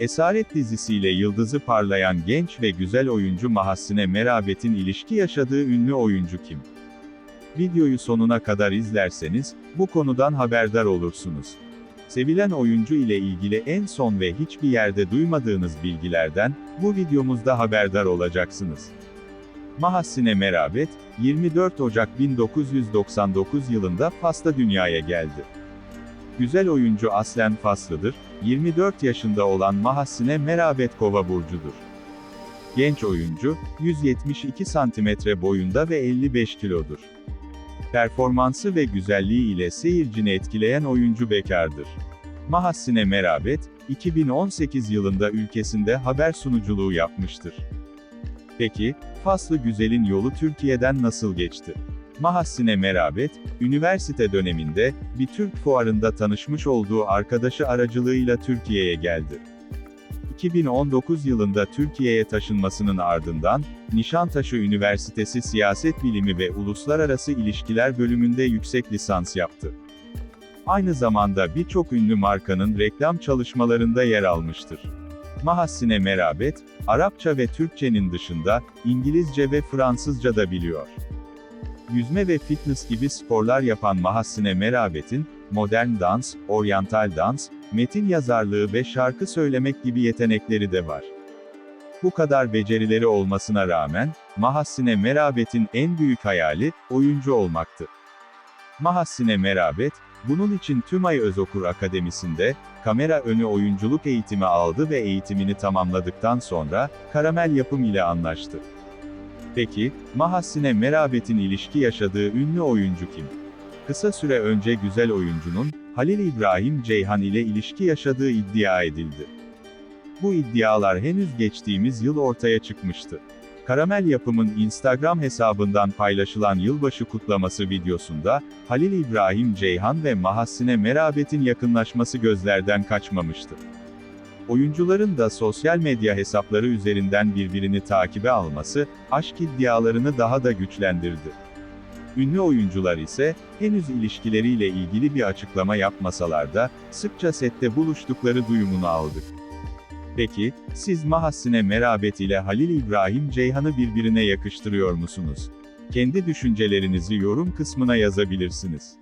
Esaret dizisiyle yıldızı parlayan genç ve güzel oyuncu Mahassine Merabet'in ilişki yaşadığı ünlü oyuncu kim? Videoyu sonuna kadar izlerseniz, bu konudan haberdar olursunuz. Sevilen oyuncu ile ilgili en son ve hiçbir yerde duymadığınız bilgilerden, bu videomuzda haberdar olacaksınız. Mahassine Merabet, 24 Ocak 1999 yılında Fas'ta dünyaya geldi. Güzel oyuncu aslen Faslıdır, 24 yaşında olan Mahassine Merabet Kova burcudur. Genç oyuncu, 172 santimetre boyunda ve 55 kilodur. Performansı ve güzelliği ile seyircini etkileyen oyuncu bekardır. Mahassine Merabet, 2018 yılında ülkesinde haber sunuculuğu yapmıştır. Peki, Faslı Güzel'in yolu Türkiye'den nasıl geçti? Mahassine Merabet, üniversite döneminde, bir Türk fuarında tanışmış olduğu arkadaşı aracılığıyla Türkiye'ye geldi. 2019 yılında Türkiye'ye taşınmasının ardından, Nişantaşı Üniversitesi Siyaset Bilimi ve Uluslararası İlişkiler bölümünde yüksek lisans yaptı. Aynı zamanda birçok ünlü markanın reklam çalışmalarında yer almıştır. Mahassine Merabet, Arapça ve Türkçenin dışında, İngilizce ve Fransızca da biliyor. Yüzme ve fitness gibi sporlar yapan Mahassine Merabet'in, modern dans, oryantal dans, metin yazarlığı ve şarkı söylemek gibi yetenekleri de var. Bu kadar becerileri olmasına rağmen, Mahassine Merabet'in en büyük hayali, oyuncu olmaktı. Mahassine Merabet, bunun için Tümay Özokur Akademisi'nde, kamera önü oyunculuk eğitimi aldı ve eğitimini tamamladıktan sonra, Karamel Yapım ile anlaştı. Peki, Mahassine Merabet'in ilişki yaşadığı ünlü oyuncu kim? Kısa süre önce güzel oyuncunun, Halil İbrahim Ceyhan ile ilişki yaşadığı iddia edildi. Bu iddialar henüz geçtiğimiz yıl ortaya çıkmıştı. Karamel Yapım'ın Instagram hesabından paylaşılan yılbaşı kutlaması videosunda, Halil İbrahim Ceyhan ve Mahassine Merabet'in yakınlaşması gözlerden kaçmamıştı. Oyuncuların da sosyal medya hesapları üzerinden birbirini takibe alması, aşk iddialarını daha da güçlendirdi. Ünlü oyuncular ise, henüz ilişkileriyle ilgili bir açıklama yapmasalar da, sıkça sette buluştukları duyumunu aldık. Peki, siz Mahassine Merabet ile Halil İbrahim Ceyhan'ı birbirine yakıştırıyor musunuz? Kendi düşüncelerinizi yorum kısmına yazabilirsiniz.